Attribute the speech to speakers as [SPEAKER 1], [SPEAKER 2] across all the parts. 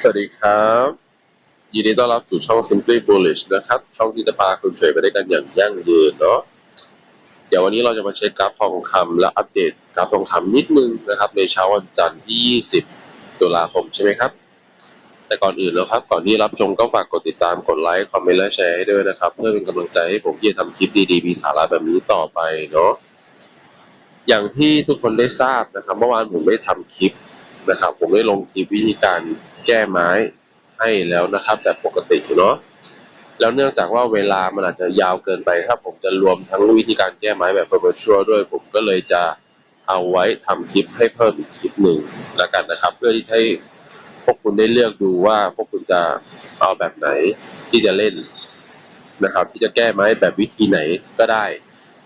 [SPEAKER 1] สวัสดีครับ ยินดีต้อนรับสู่ช่อง Simply Bullish นะครับ ช่องที่จะพาคุณเทรดไปได้กันอย่างยั่งยืนเนาะเดี๋ยววันนี้เราจะมาเช็คกราฟทองคำและอัปเดตกราฟทองคำนิดนึงนะครับ ในเช้าวันจันทร์ที่ 20 ตุลาคมใช่ไหมครับ แต่ก่อนอื่นแล้วครับ ก่อนที่รับชมก็ฝากกดติดตามกดไลค์คอมเมนต์และแชร์ให้ด้วยนะครับ เพื่อเป็นกำลังใจให้ผมที่จะทำคลิปดีๆมีสาระแบบนี้ต่อไปเนาะอย่างที่ทุกคนได้ทราบนะครับเมื่อวานผมได้ทำคลิป นะครับ ผมได้ลงคลิปวิธีการแก้ไม้ให้แล้วนะครับ แบบปกติเนาะแล้วเนื่องจากว่าเวลามันอาจจะยาวเกินไปถ้าผมจะรวมทั้งวิธีการแก้ไม้แบบ virtual ด้วยผมก็เลยจะเอาไว้ทำคลิปให้เพิ่มอีกคลิปหนึ่งแล้วกันนะครับ เพื่อที่ให้พวกคุณได้เลือกดูว่าพวกคุณจะเอาแบบไหนที่จะเล่นนะครับ ที่จะแก้ไม้แบบวิธีไหนก็ได้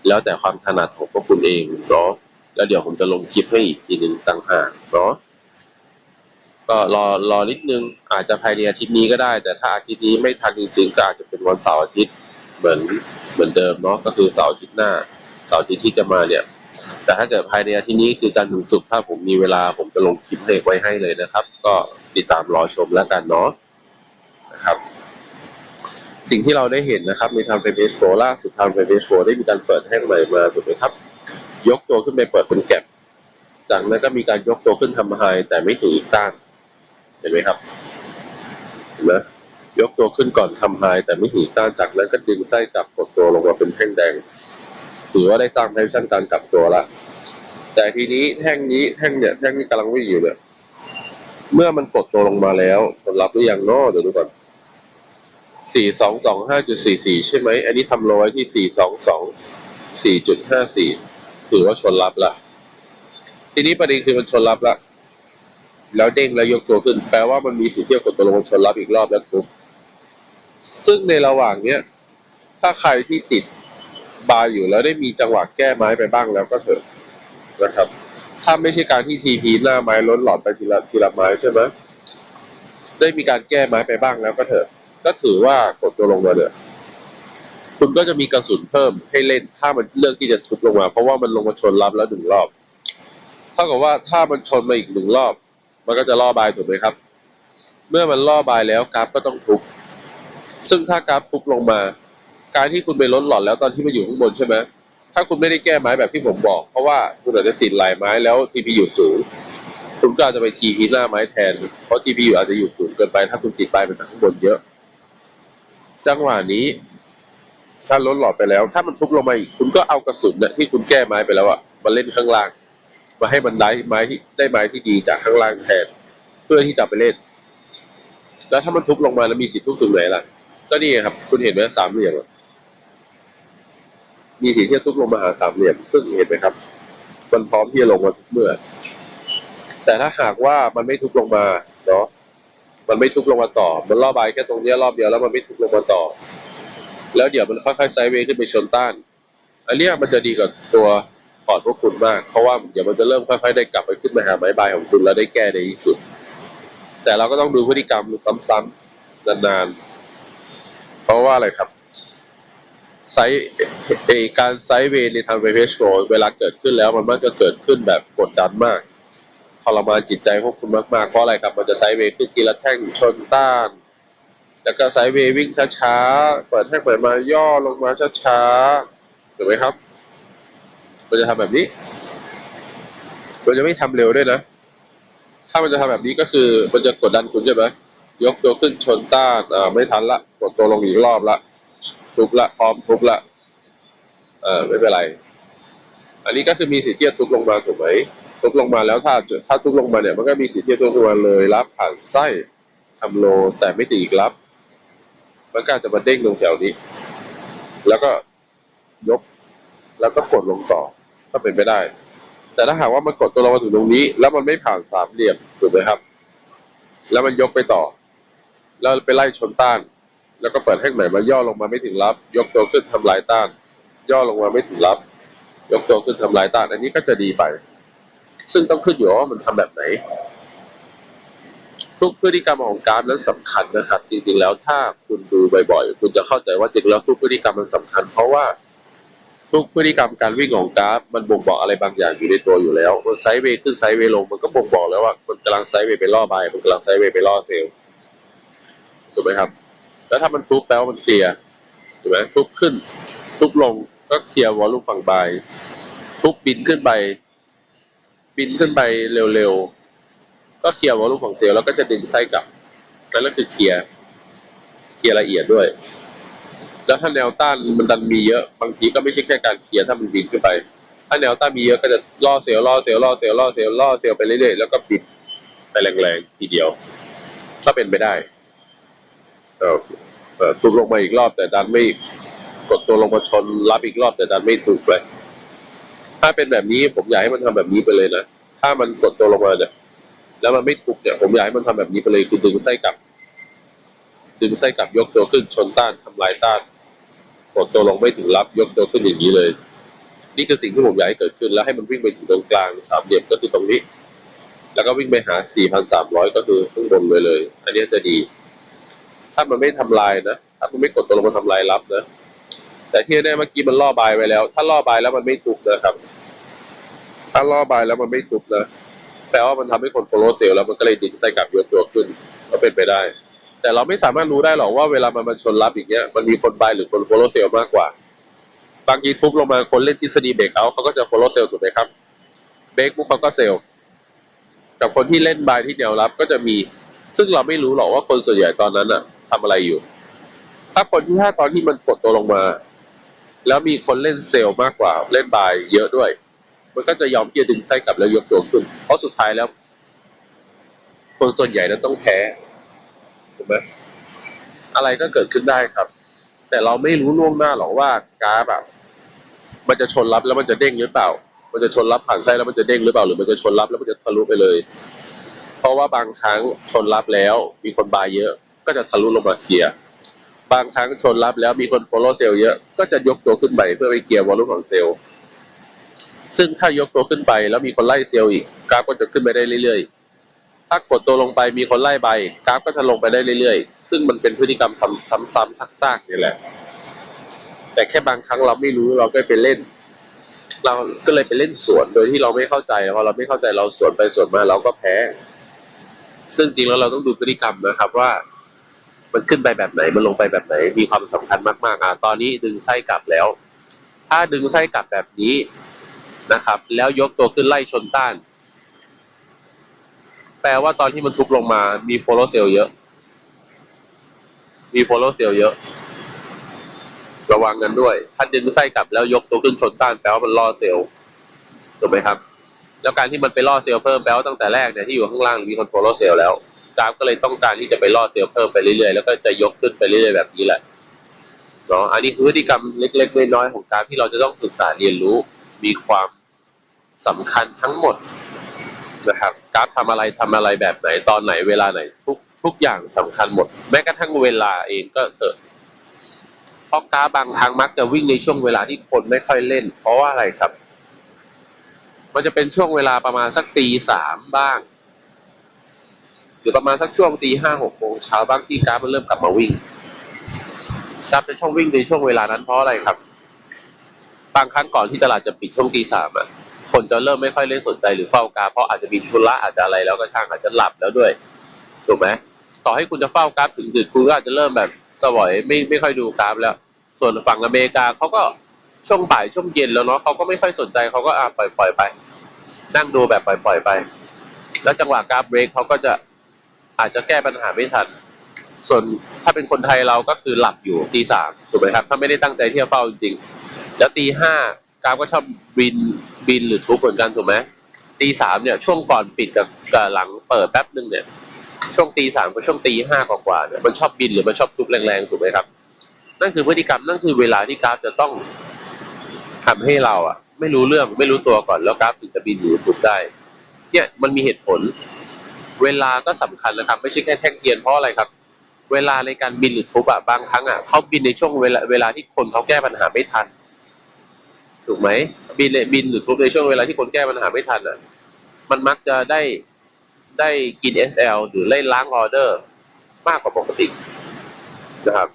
[SPEAKER 1] แล้วแต่ความถนัดของพวกคุณเองเนาะแล้วเดี๋ยวผมจะลงคลิปให้อีกทีหนึ่งต่างหากเนาะ ก็รอรอนิดนึงอาจจะภายในอาทิตย์นี้ก็ได้ แต่ถ้าอาทิตย์นี้ไม่ทันจริงๆก็อาจจะเป็นวันเสาร์อาทิตย์เหมือนเหมือนเดิมเนาะก็คือเสาร์อาทิตย์หน้าเสาร์อาทิตย์ที่จะมาเนี่ย แต่ถ้าเกิดภายในอาทิตย์นี้คือจันทร์ถึงศุกร์ถ้าผมมีเวลาผมจะลงคลิปให้ไว้ให้เลยนะครับ ก็ติดตามรอชมแล้วกันเนาะนะครับ สิ่งที่เราได้เห็นนะครับในทางเฟซโฟล่าสุดทางเฟซโฟได้มีการเปิดแท่งใหม่มาถูกไหมครับ ยกตัวขึ้นไปเปิดเป็นแก็บจากนั้นก็มีการยกตัวขึ้นทำไฮแต่ไม่ถึงอีกต้าน เห็นไหมครับเห็นไหมยกตัวขึ้นก่อนทำไฮแต่ไม่ถึงต้านจากนั้นก็ดึงไส้กลับกดตัวลงมาเป็นแท่งแดงถือว่าได้สร้างแพชชั่นการกลับตัวละแต่ทีนี้แท่งนี้แท่งเนี่ยแท่งนี้กำลังวิ่งอยู่เนี่ยเมื่อมันกดตัวลงมาแล้วผลลัพธ์หรือยังนาะเดี๋ยวดูก่อนสี่สองสองห้าจุดสี่สี่ใช่ไหม อันนี้ทำโลไว้ที่สี่สองสองสี่จุดห้าสี่ถือว่าชนรับละ ทีนี้ประเด็นคือมันชนรับละ แล้วเด้งแล้วยกตัวขึ้น แปลว่ามันมีสิทธิ์ที่จะกดตัวลงชนรับอีกรอบแล้วทุบซึ่งในระหว่างเนี้ยถ้าใครที่ติดบาร์อยู่แล้วได้มีจังหวะแก้ไม้ไปบ้างแล้วก็เถอะนะครับ ถ้าไม่ใช่การที่ทีพีหน้าไม้ล้นหลอดไปทีละทีละไม้ใช่ไหมได้มีการแก้ไม้ไปบ้างแล้วก็เถอะ ก็ถือว่ากดตัวลงมาเนี่ยคุณก็จะมีกระสุนเพิ่มให้เล่น ถ้ามันเลือกที่จะทุบลงมา เพราะว่ามันลงมาชนรับแล้วหนึ่งรอบ เท่ากับว่าถ้ามันชนมาอีกหนึ่งรอบ มันก็จะล่อบายถูกไหมครับ เมื่อมันล่อบายแล้วกราฟก็ต้องทุบซึ่งถ้ากราฟทุบลงมา การที่คุณไปล้นหลอดแล้วตอนที่มันอยู่ข้างบนใช่ไหมถ้าคุณไม่ได้แก้ไม้แบบที่ผมบอก เพราะว่าคุณอาจจะติดลายไม้แล้วทีพีอยู่สูง คุณก็อาจจะไปทีพีหน้าไม้แทน เพราะทีพีอยู่อาจจะอยู่สูงเกินไป ถ้าคุณติดปลายมาจากข้างบนเยอะ จังหวะนี้ ถ้าล้นหลอดไปแล้ว ถ้ามันทุบลงมาอีก คุณก็เอากระสุนเนี่ยที่คุณแก้ไม้ไปแล้วอะมาเล่นข้างล่าง มาให้มันได้ไม้ที่ได้ไม้ที่ดีจากข้างล่างแทน เพื่อที่จะไปเล่น แล้วถ้ามันทุบลงมาแล้วมีสิทธิ์ทุบถึงไหนล่ะ ก็นี่ครับ คุณเห็นไหมสามเหลี่ยมมีสิทธิ์ที่จะทุบลงมาหาสามเหลี่ยม ซึ่งเห็นไหมครับ มันพร้อมที่จะลงมาทุกเมื่อ แต่ถ้าหากว่ามันไม่ทุบลงมาเนาะมันไม่ทุบลงมาต่อ มันรอบบายแค่ตรงนี้รอบเดียวแล้วมันไม่ทุบลงมาต่อ แล้วเดี๋ยวมันค่อยๆไซด์เวย์ขึ้นไปชนต้าน อันนี้มันจะดีกับตัว อร์ตพวกคุณมาก เพราะว่าเดี๋ยวมันจะเริ่มค่อยๆได้กลับไปขึ้นมาหาไม้บายของคุณแล้วได้แก้ในที่สุด แต่เราก็ต้องดูพฤติกรรมซ้ำๆนานๆ เพราะว่าอะไรครับไซเอการไซเวในทางเวฟโชเวลาเกิดขึ้นแล้วมันมักจะเกิดขึ้นแบบกดดันมากทรมานจิตใจพวกคุณมากๆเพราะอะไรครับ มันจะไซเวขึ้นทีละแท่งชนต้าน แล้วก็ไซเววิ่งช้าๆเปิดแท่งเปิดมาย่อลงมาช้าๆถูกไหมครับ มันจะทำแบบนี้มันจะไม่ทำเร็วด้วยนะ ถ้ามันจะทำแบบนี้ก็คือมันจะกดดันคุณใช่ไหมยกตัวขึ้นชนต้านอ่าไม่ทันละ กดตัวลงอีกรอบละ ทุบละ พร้อมทุบละ เออไม่เป็นไร อันนี้ก็คือมีสิทธิ์ที่จะทุบลงมาถูกไหม ทุบลงมาแล้วถ้าถ้าทุบลงมาเนี่ย มันก็มีสิทธิ์ที่จะทุบลงมาเลยรับผ่านไส้ทำโลแต่ไม่ตีอีกรับ มันก็จจะมาเด้งลงแถวนี้ แล้วก็ยก แล้วก็กดลงต่อ ก็เป็นไปได้ แต่ถ้าหากว่ามันกดตัวลงมาถึงตรงนี้ แล้วมันไม่ผ่านสามเหลี่ยมถูกไหมครับ แล้วมันยกไปต่อ แล้วไปไล่ชนต้าน แล้วก็เปิดแท่งใหม่มาย่อลงมาไม่ถึงรับ ยกตัวขึ้นทำลายต้าน ย่อลงมาไม่ถึงรับ ยกตัวขึ้นทำลายต้าน อันนี้ก็จะดีไป ซึ่งต้องขึ้นอยู่ว่ามันทำแบบไหน ทุกพฤติกรรมของกราฟนั้นสำคัญนะครับ จริงๆแล้วถ้าคุณดูบ่อยๆคุณจะเข้าใจว่าจริงแล้วทุกพฤติกรรมมันสำคัญ เพราะว่า ทุกพฤติกรรมการวิ่งของกราฟมันบ่งบอกอะไรบางอย่างอยู่ในตัวอยู่แล้วมันไซด์เวย์ขึ้นไซด์เวย์ลงมันก็บ่งบอกแล้วว่ามันกำลังไซด์เวย์ไปล่อบายมันกำลังไซด์เวย์ไปล่อเซลล์ถูกไหมครับ แล้วถ้ามันทุบแปลว่ามันเคลียร์ถูกไหมทุบขึ้น ทุบลงก็เคลียร์วอลลุ่มฝั่งบายทุบบินขึ้นไปบินขึ้นไปเร็วๆก็เคลียร์วอลลุ่มฝั่งเซลล์แล้วก็จะดึงไส้กลับนั่นก็คือเคลียร์เคลียร์ละเอียดด้วย แล้วถ้าแนวต้านมันดันมีเยอะบางทีก็ไม่ใช่แค่การเคลียร์ถ้ามันบินขึ้นไป ถ้าแนวต้านมีเยอะก็จะล่อเซลล์ล่อเซลล์ล่อเซลล์ล่อเซลล์ล่อเซลล์ไปเรื่อยๆแล้วก็บิดไปแรงๆทีเดียวก็เป็นไปได้เออเออทุบลงมาอีกรอบแต่ดันไม่กดตัวลงมาชนรับอีกรอบแต่ดันไม่ถูกเลยถ้าเป็นแบบนี้ผมอยากให้มันทำแบบนี้ไปเลยนะถ้ามันกดตัวลงมาเนี่ยแล้วมันไม่ถูกเนี่ยผมอยากให้มันทำแบบนี้ไปเลยคือดึงไส้กลับ ดึงไส้กลับยกตัวขึ้นชนต้านทำลายต้านกดตัวลงไม่ถึงรับยกตัวขึ้นอย่างนี้เลย นี่คือสิ่งที่ผมอยากให้เกิดขึ้นแล้วให้มันวิ่งไปถึงตรงกลางสามเหลี่ยมก็คือตรงนี้ แล้วก็วิ่งไปหา 4,300 ก็คือข้างบนเลยเลย อันนี้จะดี ถ้ามันไม่ทำลายนะ ถ้ามันไม่กดตัวลงมาทำลายรับนะ แต่ที่แน่เมื่อกี้มันล่อบายไว้แล้ว ถ้าล่อบายแล้วมันไม่ทุกนะครับ ถ้าล่อบายแล้วมันไม่ทุกนะแปลว่ามันทำให้คนโฟโลเซลแล้วมันก็เลยดึงไส้กลับยกตัวขึ้นก็เป็นไปได้ แต่เราไม่สามารถรู้ได้หรอกว่าเวลามันมาชนรับอย่างเงี้ยมันมีคนบายหรือคนโฟลเซลมากกว่า บางทีทุบลงมาคนเล่นทฤษฎีเบรกเอาเขาก็จะโฟลเซลถูกไหมครับเบรกปุ๊บเขาก็เซลกับคนที่เล่นบายที่แนวรับก็จะมี ซึ่งเราไม่รู้หรอกว่าคนส่วนใหญ่ตอนนั้นอะทำอะไรอยู่ ถ้าคนที่ถ้าตอนที่มันกดตัวลงมา แล้วมีคนเล่นเซลมากกว่าเล่นบายเยอะด้วย มันก็จะยอมที่จะดึงไส้กลับแล้วยกตัวขึ้น เพราะสุดท้ายแล้ว คนส่วนใหญ่นั้นต้องแพ้ ถูกไหมอะไรก็เกิดขึ้นได้ครับ แต่เราไม่รู้ล่วงหน้าหรอกว่ากราฟแบบมันจะชนรับแล้วมันจะเด้งหรือเปล่า มันจะชนรับผ่านไส้แล้วมันจะเด้งหรือเปล่าหรือมันจะชนรับแล้วมันจะทะลุไปเลย เพราะว่าบางครั้งชนรับแล้วมีคนบายเยอะ ก็จะทะลุลงมาเคลียร์บางครั้งชนรับแล้วมีคนโฟโลเซลเยอะก็จะยกตัวขึ้นไปเพื่อไปเคลียร์วอลลุ่มของเซลล์ซึ่งถ้ายกตัวขึ้นไปแล้วมีคนไล่เซลล์อีกกราฟก็จะขึ้นไปได้เรื่อยๆ ถ้ากดตัวลงไปมีคนไล่ใบกราฟก็จะลงไปได้เรื่อยๆ ซึ่งมันเป็นพฤติกรรมซ้ำๆซากๆนี่แหละ แต่แค่บางครั้งเราไม่รู้เราก็ไปเล่น เราก็เลยไปเล่นสวนโดยที่เราไม่เข้าใจพอเราไม่เข้าใจเราสวนไปสวนมาเราก็แพ้ ซึ่งจริงแล้วเราต้องดูพฤติกรรมนะครับว่า มันขึ้นไปแบบไหนมันลงไปแบบไหน มีความสำคัญมากๆอะตอนนี้ดึงไส้กลับแล้ว ถ้าดึงไส้กลับแบบนี้นะครับ แล้วยกตัวขึ้นไล่ชนต้าน แปลว่าตอนที่มันทุบลงมา มีโฟโลเซลเยอะ มีโฟโลเซลเยอะ ระวังกันด้วย ถ้าดึงไส้กลับแล้วยกตัวขึ้นชนต้านแปลว่ามันล่อเซลล์ถูกไหมครับ แล้วการที่มันไปล่อเซลล์เพิ่มแปลว่าตั้งแต่แรกเนี่ยที่อยู่ข้างล่างมีคนโฟโลเซลล์แล้วกราฟก็เลยต้องการที่จะไปล่อเซลล์เพิ่มไปเรื่อยๆแล้วก็จะยกขึ้นไปเรื่อยๆแบบนี้แหละเนาะอันนี้คือพฤติกรรมเล็กๆน้อยๆของกราฟที่เราจะต้องศึกษาเรียนรู้ มีความสำคัญทั้งหมด นะครับกราฟทำอะไรทำอะไรแบบไหนตอนไหนเวลาไหนทุกทุกอย่างสำคัญหมด แม้กระทั่งเวลาเองก็เถอะเพราะกราฟบางครั้งมักจะวิ่งในช่วงเวลาที่คนไม่ค่อยเล่น เพราะว่าอะไรครับ มันจะเป็นช่วงเวลาประมาณสักตีสามบ้าง หรือประมาณสักช่วงตีห้าหกโมงเช้าบ้างที่กราฟมันเริ่มกลับมาวิ่งกราฟจะช่วงวิ่งในช่วงเวลานั้นเพราะอะไรครับ บางครั้งก่อนที่ตลาดจะปิดช่วงตีสามอะ คนจะเริ่มไม่ค่อยเล่นสนใจหรือเฝ้ากราฟเพราะอาจจะมีธุระอาจจะอะไรแล้วก็ช่างอาจจะหลับแล้วด้วยถูกไหมต่อให้คุณจะเฝ้ากราฟถึงดึกคุณก็อาจจะเริ่มแบบสวอยไม่ไม่ค่อยดูกราฟแล้ว ส่วนฝั่งอเมริกาเขาก็ช่วงบ่ายช่วงเย็นแล้วเนาะเขาก็ไม่ค่อยสนใจเขาก็อะปล่อยปล่อยไป นั่งดูแบบปล่อยปล่อยไป แล้วจังหวะกราฟเบรกเขาก็จะอาจจะแก้ปัญหาไม่ทัน ส่วนถ้าเป็นคนไทยเราก็คือหลับอยู่ตีสามถูกไหมครับ ถ้าไม่ได้ตั้งใจที่จะเฝ้าจริงๆแล้วตีห้า กราฟก็ชอบบินบินหรือทุบเหมือนกันถูกไหมตีสามเนี่ยช่วงก่อนปิดกับกับหลังเปิดแป๊บนึงเนี่ย ช่วงตีสามกับช่วงตีห้ากว่าๆเนี่ยมันชอบบินหรือมันชอบทุบแรงๆถูกไหมครับ นั่นคือพฤติกรรมนั่นคือเวลาที่กราฟจะต้องทำให้เราอะไม่รู้เรื่องไม่รู้ตัวก่อนแล้วกราฟถึงจะบินหรือทุบได้ เนี่ยมันมีเหตุผล เวลาก็สำคัญนะครับ ไม่ใช่แค่แท่งเทียนเพราะอะไรครับ เวลาในการบินหรือทุบอะบางครั้งอะเขาบินในช่วงเวลาเวลาที่คนเขาแก้ปัญหาไม่ทัน ถูกไหมบินเนี่ยบินหรือทุบในช่วงเวลาที่คนแก้ปัญหาไม่ทันอะ มันมักจะได้ได้กิน SL หรือไล่ล้างออเดอร์ มากกว่าปกตินะครับ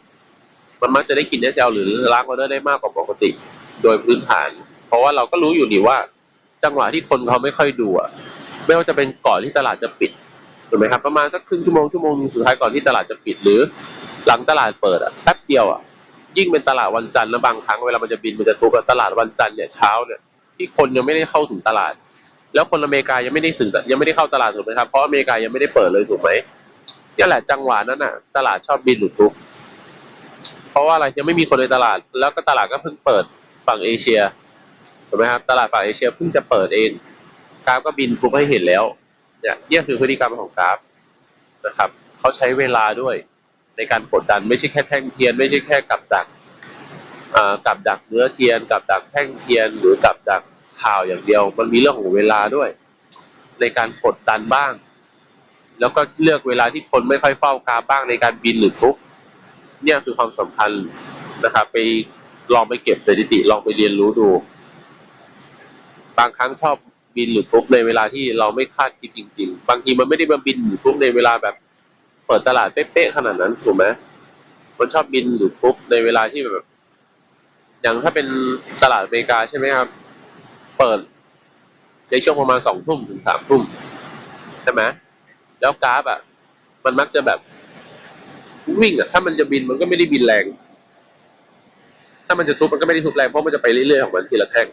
[SPEAKER 1] มันมักจะได้กิน SL หรือล้างออเดอร์ได้มากกว่าปกติ โดยพื้นฐาน เพราะว่าเราก็รู้อยู่นี่ว่า จังหวะที่คนเขาไม่ค่อยดูอะไม่ว่าจะเป็นก่อนที่ตลาดจะปิดถูกไหมครับ ประมาณสักครึ่งชั่วโมงชั่วโมงนึงสุดท้ายก่อนที่ตลาดจะปิดหรือ หลังตลาดเปิดอะแป๊บเดียวอะ ยิ่งเป็นตลาดวันจันทร์นะบางครั้งเวลามันจะบินมันจะทุกข์อะตลาดวันจันทร์เนี่ยเช้าเนี่ยที่คนยังไม่ได้เข้าถึงตลาด แล้วคนอเมริกายังไม่ได้ถึงยังไม่ได้เข้าตลาดถูกไหมครับเพราะอเมริกายังไม่ได้เปิดเลยถูกไหมนี่แหละจังหวะนั้นน่ะ ตลาดชอบบินหรือทุกเพราะว่าอะไรยังไม่มีคนในตลาด แล้วก็ตลาดก็เพิ่งเปิดฝั่งเอเชียถูกไหมครับตลาดฝั่งเอเชียเพิ่งจะเปิดเองกราฟก็บินทุกให้เห็นแล้ว เนี่ยนี่คือพฤติกรรมของกราฟนะครับเขาใช้เวลาด้วย ในการกดดันไม่ใช่แค่แท่งเทียน ไม่ใช่แค่กับดักอ่ากับดักเนื้อเทียน กับดักแท่งเทียน หรือกับดักข่าวอย่างเดียว มันมีเรื่องของเวลาด้วย ในการกดดันบ้าง แล้วก็เลือกเวลาที่คนไม่ค่อยเฝ้ากาบ้างในการบินหรือทุกเนี่ยคือความสำคัญนะครับไปลองไปเก็บสถิติลองไปเรียนรู้ดู บางครั้งชอบบินหรือทุกในเวลาที่เราไม่คาดคิดจริง ๆ บางทีมันไม่ได้มาบินหรือทุกในเวลาแบบ เปิดตลาดเป๊ะๆขนาดนั้นถูกไหมมันชอบบินหรือทุกในเวลาที่แบบ อย่างถ้าเป็นตลาดอเมริกาใช่ไหมครับ เปิดในช่วงประมาณสองทุ่มถึงสามทุ่มใช่ไหมแล้วกราฟอะ มันมักจะแบบ วิ่งอะ ถ้ามันจะบินมันก็ไม่ได้บินแรง ถ้ามันจะทุบมันก็ไม่ได้ทุบแรงเพราะมันจะไปเรื่อยๆของมันทีละแท่ง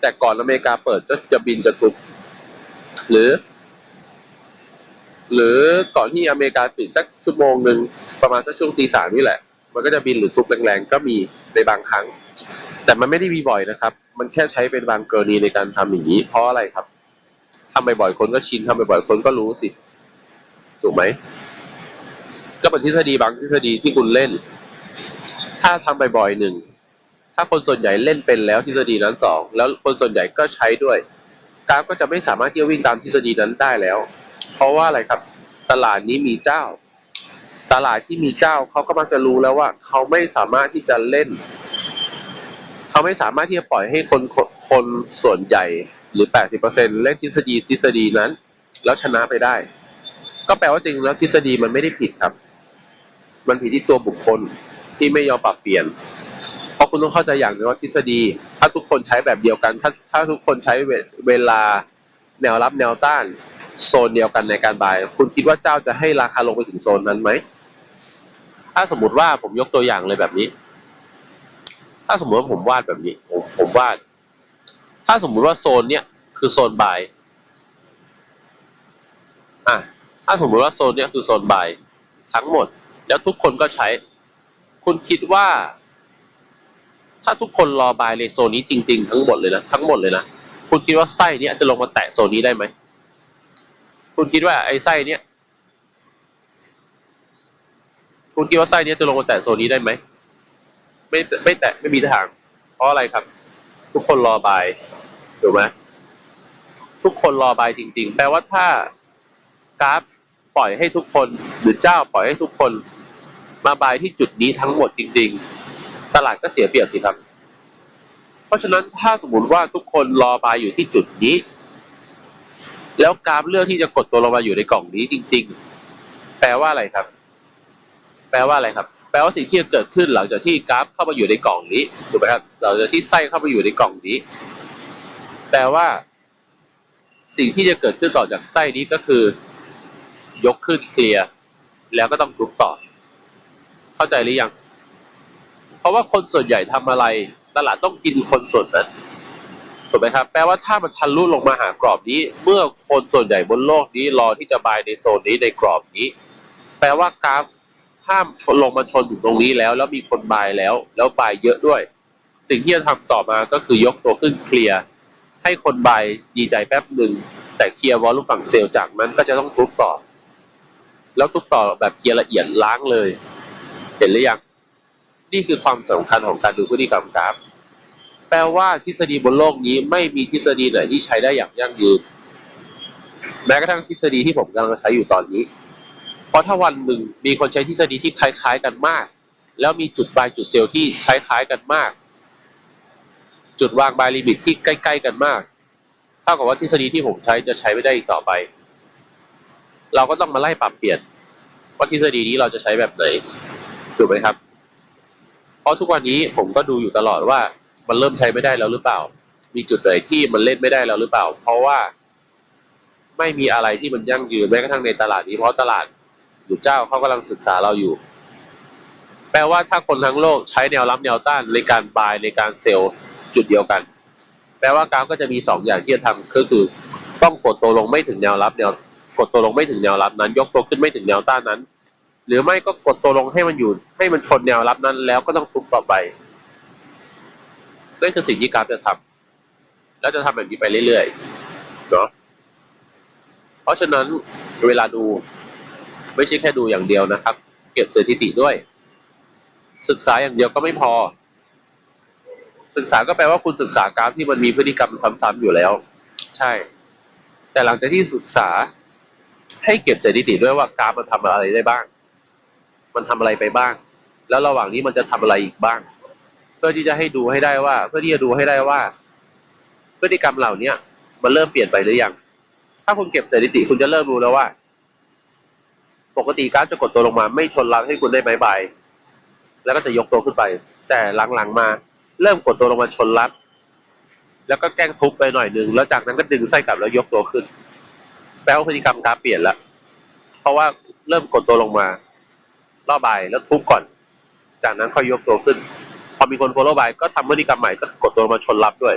[SPEAKER 1] แต่ก่อนอเมริกาเปิดจะจะบินจะทุบหรือ หรือก่อนที่อเมริกาปิดสักชั่วโมงหนึ่งประมาณสักช่วงตีสามนี่แหละ มันก็จะบินหรือทุบแรงๆ ก็มีในบางครั้ง แต่มันไม่ได้มีบ่อยนะครับ มันแค่ใช้เป็นบางกรณีในการทำอย่างนี้ เพราะอะไรครับทำบ่อยๆคนก็ชินทำบ่อยๆคนก็รู้สิ ถูกไหมก็เป็นทฤษฎีบางทฤษฎีที่คุณเล่น ถ้าทำบ่อยๆหนึ่งถ้าคนส่วนใหญ่เล่นเป็นแล้วทฤษฎีนั้นสองแล้วคนส่วนใหญ่ก็ใช้ด้วยกราฟก็จะไม่สามารถที่จะวิ่งตามทฤษฎีนั้นได้แล้ว เพราะว่าอะไรครับ ตลาดนี้มีเจ้า ตลาดที่มีเจ้าเขาก็มักจะรู้แล้วว่า เขาไม่สามารถที่จะเล่น เขาไม่สามารถที่จะปล่อยให้คนคนคนส่วนใหญ่หรือ 80%เล่นทฤษฎีทฤษฎีนั้น แล้วชนะไปได้ ก็แปลว่าจริงแล้วทฤษฎีมันไม่ได้ผิดครับ มันผิดที่ตัวบุคคลที่ไม่ยอมปรับเปลี่ยนเพราะคุณต้องเข้าใจอย่างหนึงว่าทฤษฎี ถ้าทุกคนใช้แบบเดียวกัน ถ้าถ้าทุกคนใช้เวเวลาแนวรับแนวต้าน โซนเดียวกันในการบาย คุณคิดว่าเจ้าจะให้ราคาลงไปถึงโซนนั้นไหม ถ้าสมมติว่าผมยกตัวอย่างเลยแบบนี้ ถ้าสมมติว่าผมวาดแบบนี้ ผมผมวาด ถ้าสมมุติว่าโซนเนี้ยคือโซนบายอะถ้าสมมติว่าโซนเนี้ยคือโซนบายทั้งหมด แล้วทุกคนก็ใช้ คุณคิดว่า ถ้าทุกคนรอบายในโซนนี้จริง ๆ ทั้งหมดเลยนะทั้งหมดเลยนะคุณคิดว่าไส้เนี้ยจะลงมาแตะโซนนี้ได้ไหม คุณคิดว่าไอ้ไส้เนี้ยคุณคิดว่าไส้เนี้ยจะลงมาแตะโซนนี้ได้ไหมไม่ไม่แตะไม่มีทาง เพราะอะไรครับ ทุกคนรอบายถูกไหมทุกคนรอบายจริง ๆ แปลว่าถ้ากราฟปล่อยให้ทุกคน หรือเจ้าปล่อยให้ทุกคน มาบายที่จุดนี้ทั้งหมดจริง ๆ ตลาดก็เสียเปรียบสิครับ เพราะฉะนั้นถ้าสมมติว่าทุกคนรอบายอยู่ที่จุดนี้ แล้วกราฟเลือกที่จะกดตัวลงมาอยู่ในกล่องนี้จริง ๆ แปลว่าอะไรครับ แปลว่าอะไรครับ แปลว่าสิ่งที่จะเกิดขึ้นหลังจากที่กราฟเข้ามาอยู่ในกล่องนี้ถูกไหมครับหลังจากที่ไส้เข้ามาอยู่ในกล่องนี้ แปลว่า สิ่งที่จะเกิดขึ้นต่อจากไส้นี้ก็คือ ยกขึ้นเคลียร์แล้วก็ต้องทุบต่อ เข้าใจหรือยัง เพราะว่าคนส่วนใหญ่ทำอะไร ตลาดต้องกินคนส่วนนั้น ถูกไหมครับแปลว่าถ้ามันทะลุลงมาหากรอบนี้ เมื่อคนส่วนใหญ่บนโลกนี้รอที่จะบายในโซนนี้ในกรอบนี้ แปลว่ากราฟห้ามชนลงมาชนอยู่ตรงนี้แล้ว แล้วมีคนบายแล้ว แล้วบายเยอะด้วย สิ่งที่จะทำต่อมาก็คือยกตัวขึ้นเคลียร์ให้คนบายดีใจแป๊บหนึ่งแต่เคลียร์วอลลุ่มฝั่งเซลล์จากนั้นก็จะต้องทุบต่อ แล้วทุบต่อแบบเคลียร์ละเอียดล้างเลย เห็นหรือยังนี่คือความสำคัญของการดูพฤติกรรมกราฟ แปลว่าทฤษฎีบนโลกนี้ไม่มีทฤษฎีไหนที่ใช้ได้อย่างยั่งยืน แม้กระทั่งทฤษฎีที่ผมกำลังใช้อยู่ตอนนี้ เพราะถ้าวันหนึ่งมีคนใช้ทฤษฎีที่คล้าย ๆ กันมาก แล้วมีจุดบายจุดเซลล์ที่คล้าย ๆ กันมาก จุดวางบายลิมิตที่ใกล้ ๆ กันมาก เท่ากับว่าทฤษฎีที่ผมใช้จะใช้ไม่ได้อีกต่อไป เราก็ต้องมาไล่ปรับเปลี่ยนว่าทฤษฎีนี้เราจะใช้แบบไหนถูกไหมครับ เพราะทุกวันนี้ผมก็ดูอยู่ตลอดว่า มันเริ่มใช้ไม่ได้แล้วหรือเปล่า มีจุดไหนที่มันเล่นไม่ได้แล้วหรือเปล่า เพราะว่าไม่มีอะไรที่มันยั่งยืนแม้กระทั่งในตลาดนี้เพราะตลาดหรือเจ้าเขากำลังศึกษาเราอยู่ แปลว่าถ้าคนทั้งโลกใช้แนวรับแนวต้านในการบายในการเซลล์จุดเดียวกัน แปลว่ากราฟก็จะมีสองอย่างที่จะทำก็คือต้องกดตัวลงไม่ถึงแนวรับแนวกดตัวลงไม่ถึงแนวรับนั้น ยกตัวขึ้นไม่ถึงแนวต้านนั้น หรือไม่ก็กดตัวลงให้มันอยู่ให้มันชนแนวรับนั้นแล้วก็ต้องทุบต่อไป นั่นคือสิ่งที่กราฟจะทำแล้วจะทำแบบนี้ไปเรื่อยๆเนาะเพราะฉะนั้นเวลาดูไม่ใช่แค่ดูอย่างเดียวนะครับ เก็บสถิติด้วย ศึกษาอย่างเดียวก็ไม่พอ ศึกษาก็แปลว่าคุณศึกษากราฟที่มันมีพฤติกรรมซ้ำๆอยู่แล้ว ใช่ แต่หลังจากที่ศึกษาให้เก็บสถิติด้วยว่ากราฟมันทำอะไรได้บ้าง มันทำอะไรไปบ้าง แล้วระหว่างนี้มันจะทำอะไรอีกบ้าง เพื่อที่จะให้ดูให้ได้ว่า เพื่อที่จะดูให้ได้ว่า พฤติกรรมเหล่าเนี้ยมันเริ่มเปลี่ยนไปหรือยัง ถ้าคุณเก็บสถิติคุณจะเริ่มรู้แล้วว่า ปกติกาฟจะกดตัวลงมา ไม่ชนรับให้คุณได้บายบแล้วก็จะยกตัวขึ้นไป แต่หลังๆมา เริ่มกดตัวลงมาชนรับแล้วก็แกล้งทุบไปหน่อยนึงแล้วจากนั้นก็ดึงไส้กลับแล้วยกตัวขึ้น แปลว่าพฤติกรรมกาฟเปลี่ยนล้วเพราะว่าเริ่มกดตัวลงมาล่อบายแล้วทุบก่อน จากนั้นค่อยยกตัวขึ้น มีคนโฟลว์บายก็ทำพฤติกรรมใหม่ก็กดตัวมาชนรับด้วย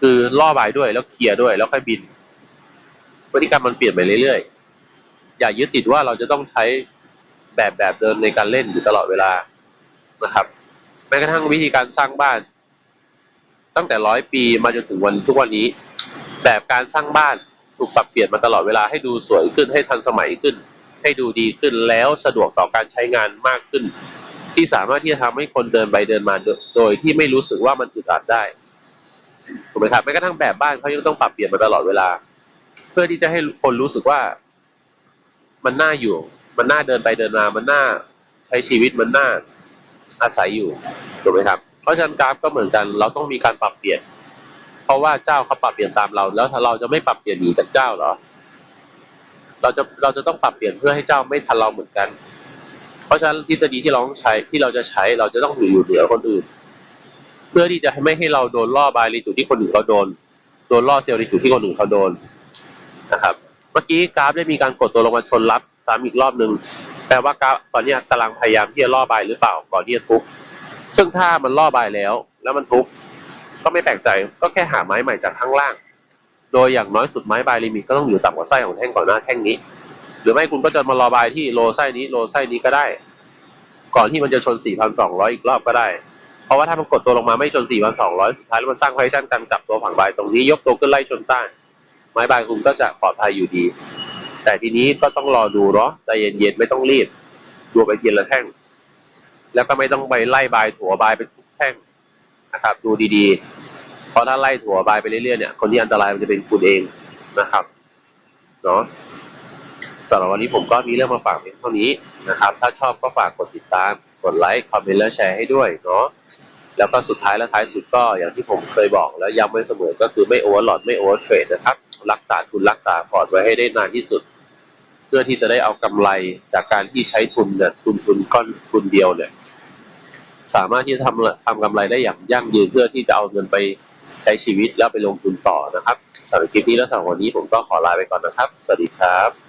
[SPEAKER 1] คือล่อบายด้วยแล้วเคลียร์ด้วย แล้วค่อยบิน พฤติกรรมมันเปลี่ยนไปเรื่อยๆ อย่ายึดติดว่าเราจะต้องใช้แบบแบบเดิมในการเล่นอยู่ตลอดเวลานะครับแม้กระทั่งวิธีการสร้างบ้าน ตั้งแต่ร้อยปีมาจนถึงวันทุกวันนี้ แบบการสร้างบ้านถูกปรับเปลี่ยนมาตลอดเวลาให้ดูสวยขึ้นให้ทันสมัยขึ้น ให้ดูดีขึ้นแล้วสะดวกต่อการใช้งานมากขึ้น ที่สามารถที่จะทำให้คนเดินไปเดินมาโดยโดยที่ไม่รู้สึกว่ามันอึดอัดได้ถูกไหมครับแม้กระทั่งแบบบ้านเขายังต้องปรับเปลี่ยนมาตลอดเวลา เพื่อที่จะให้คนรู้สึกว่า มันน่าอยู่ มันน่าเดินไปเดินมา มันน่าใช้ชีวิตมันน่าอาศัยอยู่ถูกไหมครับ เพราะฉะนั้นกราฟก็เหมือนกัน เราต้องมีการปรับเปลี่ยน เพราะว่าเจ้าเขาปรับเปลี่ยนตามเรา แล้วถ้าเราจะไม่ปรับเปลี่ยนหนีจากเจ้าเหรอ เราจะเราจะต้องปรับเปลี่ยนเพื่อให้เจ้าไม่ทันเราเหมือนกัน เพราะฉะนั้นทฤษฎีที่เราต้องใช้ที่เราจะใช้เราจะต้องอยู่เหนือคนอื่น เพื่อที่จะไม่ให้เราโดนล่อบายในจุดที่คนอื่นเขาโดน โดนล่อเซลล์ในจุดที่คนอื่นเขาโดนนะครับ เมื่อกี้กราฟได้มีการกดตัวลงมาชนรับซ้ำอีกรอบหนึ่งแปลว่ากราฟตอนนี้กำลังพยายามที่จะล่อบายหรือเปล่าก่อนที่จะทุบซึ่งถ้ามันล่อบายแล้ว แล้วมันทุบก็ไม่แปลกใจก็แค่หาไม้ใหม่จากข้างล่าง โดยอย่างน้อยสุดไม้บายลิมิตก็ต้องอยู่ต่ำกว่าไส้ของแท่งก่อนหน้าแท่งนี้ รือไม่คุณก็จะมารอบายที่โลไส้นี้โลไส้นี้ก็ได้ ก่อนที่มันจะชน 4,200 อีกรอบก็ได้ เพราะว่าถ้ามันกดตัวลงมาไม่ชน 4,200 สุดท้ายแล้วมันสร้างไพชั่นกันกับตัวฝั่งบายตรงนี้ยกตัวขึ้นไล่ชนใต้ไม้บายคุณก็จะปลอดภัยอยู่ดี แต่ทีนี้ก็ต้องรอดูเนาะใจเย็นๆไม่ต้องรีบดูไปทีละแท่ง แล้วก็ไม่ต้องไปไล่บายถั่วบายไปทุกแท่งนะครับ ดูดีๆเพราะถ้าไล่ถั่วบายไปเรื่อยๆเนี่ยคนที่อันตรายมันจะเป็นคุณเองนะครับเนาะ สำหรับวันนี้ผมก็มีเรื่องมาฝากเพียงเท่านี้นะครับ ถ้าชอบก็ฝากกดติดตาม กดไลค์ คอมเมนต์และแชร์ให้ด้วยเนาะ แล้วก็สุดท้ายและท้ายสุดก็อย่างที่ผมเคยบอกแล้วย้ำไว้เสมอ ก็คือไม่โอเวอร์หลอดไม่โอเวอร์เทรดนะครับ รักษาทุนรักษาพอร์ตไว้ให้ได้นานที่สุด เพื่อที่จะได้เอากำไรจากการที่ใช้ทุนเนี่ยทุนทุนก้อนทุนเดียวเนี่ยสามารถที่จะทำทำกำไรได้อย่างยั่งยืนเพื่อที่จะเอาเงินไปใช้ชีวิตแล้วไปลงทุนต่อนะครับสำหรับคลิปนี้และสำหรับวันนี้ผมก็ขอลาไปก่อนนะครับ สวัสดีครับ